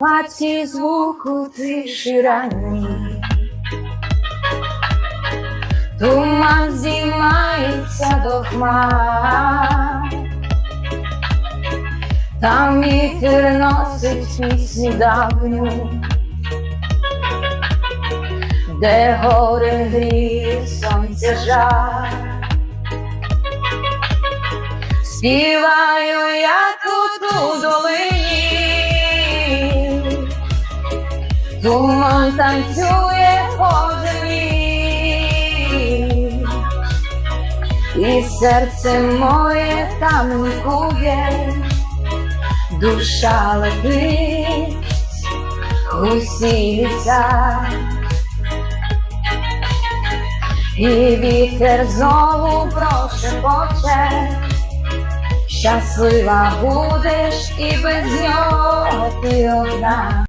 Паці звуку тиші ранній. Туман здіймається до хмар, там вітер носить пісню давню, де горе гріє сонце жар. Співаю я тут у туман танцює по землі, і серце моє там ликує, душа летить усі. І вітер знову прошепоче, щаслива будеш і без нього ти одна.